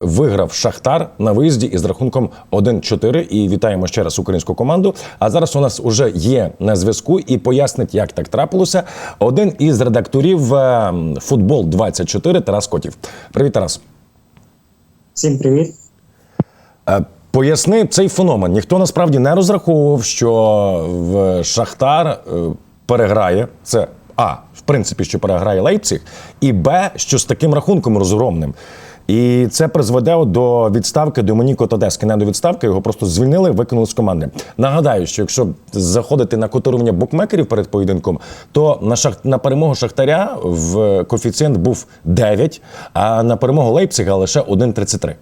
Виграв Шахтар на виїзді із рахунком 1-4. І вітаємо ще раз українську команду. А зараз у нас уже є на зв'язку і пояснить, як так трапилося. Один із редакторів е, футбол 24 Тарас Котів. Привіт, Тарас. Всім привіт. Е, Поясни цей феномен. Ніхто насправді не розраховував, що в Шахтар е, переграє це. А, в принципі, що переграє Лейпциг, і Б, що з таким рахунком розгромним. І це призведе до відставки Домініко Тодески. Не до відставки, його просто звільнили, викинули з команди. Нагадаю, що якщо заходити на котирування букмекерів перед поєдинком, то на шах... на перемогу Шахтаря в коефіцієнт був 9, а на перемогу Лейпцига лише 1,33.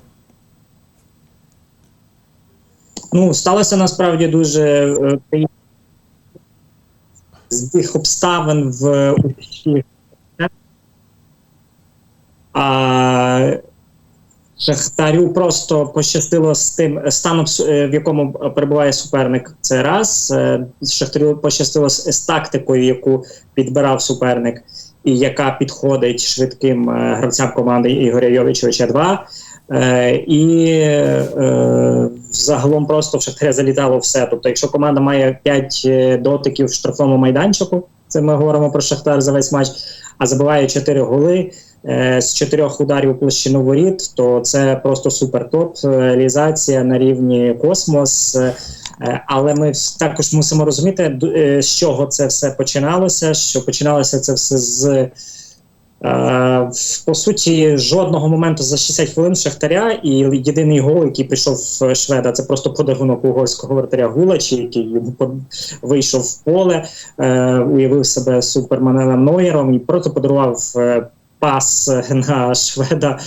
Ну, сталося насправді дуже е, з тих обставин в усіх. А Шахтарю просто пощастило з тим станом, е, в якому перебуває суперник. Це раз. Е, Шахтарю пощастило з, з тактикою, яку підбирав суперник, і яка підходить швидким е, гравцям команди Ігоря Йовичовича. Два. Е, і е, загалом просто в Шахтаря залітало все. Тобто, якщо команда має 5 дотиків в штрафному майданчику, це ми говоримо про Шахтар за весь матч, а забиває 4 голи е, з 4 ударів площину воріт, то це просто супер топ. е, Реалізація на рівні космос. Е, Але ми також мусимо розуміти, е, з чого це все починалося. Що починалося це все з По суті, жодного моменту за 60 хвилин Шахтаря, і єдиний гол, який прийшов в шведа, це просто подарунок угорського вратаря Гулачі, який вийшов в поле, е, уявив себе суперманелем Нойером і просто подарував. е, Пас на шведа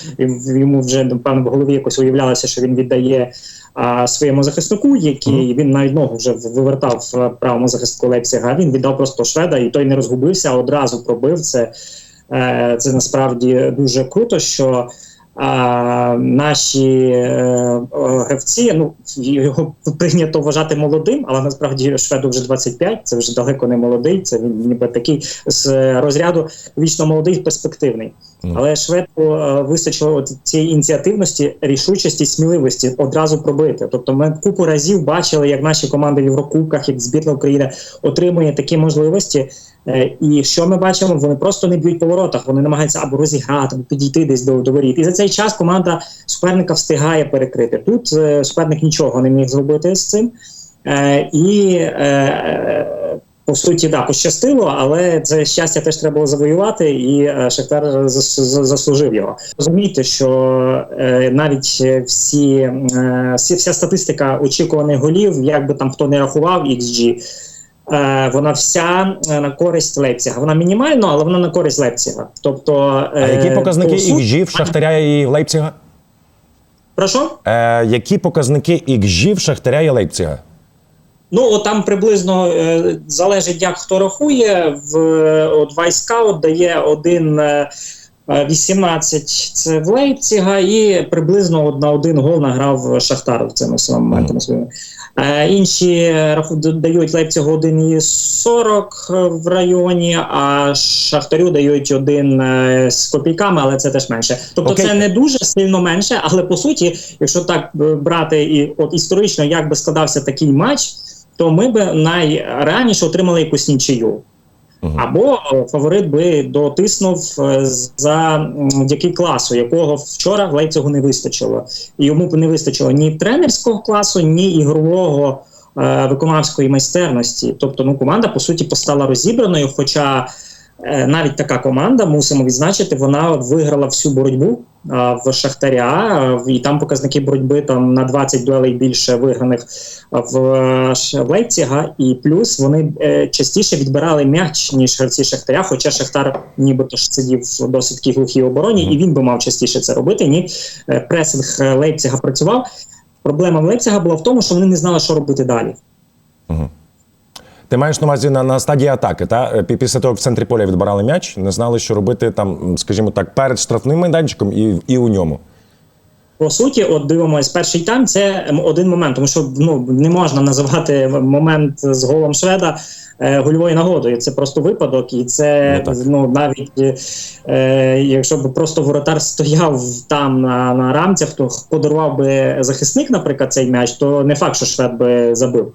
йому вже напевно в голові якось уявлялося, що він віддає а, своєму захиснику, який він навіть ногу вже вивертав е, правому захиснику Лейпцига. Він віддав просто шведа, і той не розгубився, а одразу пробив це. Е, Це насправді дуже круто, що а, наші е, е, гравці, ну його прийнято вважати молодим, але насправді шведу вже 25, це вже далеко не молодий. Це він ніби такий з розряду вічно молодий, перспективний. Мгм. Але шведу е, вистачило от цієї ініціативності, рішучості, сміливості одразу пробити. Тобто, ми купу разів бачили, як наші команди в Єврокубках, як збірна України отримує такі можливості. Е, І що ми бачимо? Вони просто не б'ють по воротах, вони намагаються або розіграти, або підійти десь до, до воріт. І за цей час команда суперника встигає перекрити. Тут е, суперник нічого не міг зробити з цим. І по суті, да, пощастило, але це щастя теж треба було завоювати, і е, Шахтар заслужив його. Розумієте, що е, навіть всі, е, всі вся статистика очікуваних голів, як би там хто не рахував, XG, е, вона вся на користь Лейпціга. Вона мінімальна, але вона на користь Лейпціга. Тобто, А які показники XG в Шахтаря і Лейпцига? Прошу? Е, які показники XG в Шахтаря і Лейпцига? Ну, от там приблизно е, залежить, як хто рахує. В е, от Вайскаут дає один. е, е, 18 це в Лейпціга, і приблизно от на один гол награв Шахтар в цьому самому моменту. Е, інші дають Лейпцигу 1,40 в районі, а Шахтарю дають один е, з копійками, але це теж менше. Тобто Окей. це не дуже сильно менше, але по суті, якщо так е, брати і от історично, як би складався такий матч, то ми би найреальніше отримали якусь нічию. Мгм. Або е, фаворит би дотиснув е, за завдяки класу, якого вчора в Лейпцигу не вистачило. І йому б не вистачило ні тренерського класу, ні ігрового е, виконавської майстерності. Тобто, ну команда по суті постала розібраною. Хоча е, навіть така команда, мусимо відзначити, вона виграла всю боротьбу в Шахтаря, е, і там показники боротьби там на 20 дуелей більше виграних в е, Лейпціга, і плюс вони е, частіше відбирали м'яч, ніж гравці Шахтаря, хоча Шахтар нібито ж сидів в досить такій глухій обороні, і він би мав частіше це робити. Ні, Е, пресинг е, Лейпціга працював. Проблема в Лейпціга була в тому, що вони не знали, що робити далі. Ти маєш на увазі на, на стадії атаки, та Е, після того, як в центрі поля відбирали м'яч, не знали, що робити там, скажімо так, перед штрафним майданчиком і, і у ньому. по суті, от дивимось, перший тайм це один момент, тому що ну не можна називати момент з голом шведа е, гольовою нагодою. Це просто випадок, і це Ну, ну навіть е, якщо б просто воротар стояв там на, на рамцях, то подарував би захисник, наприклад, цей м'яч, то не факт, що швед би забив.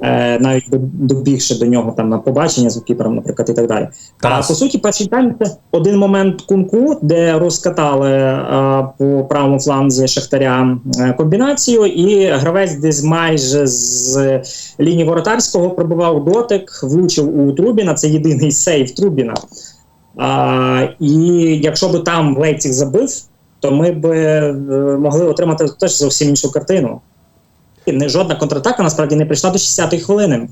Е, навіть добігши до нього там на побачення з кіпером, наприклад, і так далі. А по суті, перший тайм це один момент кунку, де розкатали е, по правому фланзі Шахтаря е, комбінацію, і гравець десь майже з лінії воротарського пробивав дотик, влучив у Трубіна. Це єдиний сейв Трубіна. А, і якщо б там Лейпциг забив, то ми б е, могли отримати теж зовсім іншу картину. Не- Жодна контратака насправді не прийшла до 60-ї хвилини.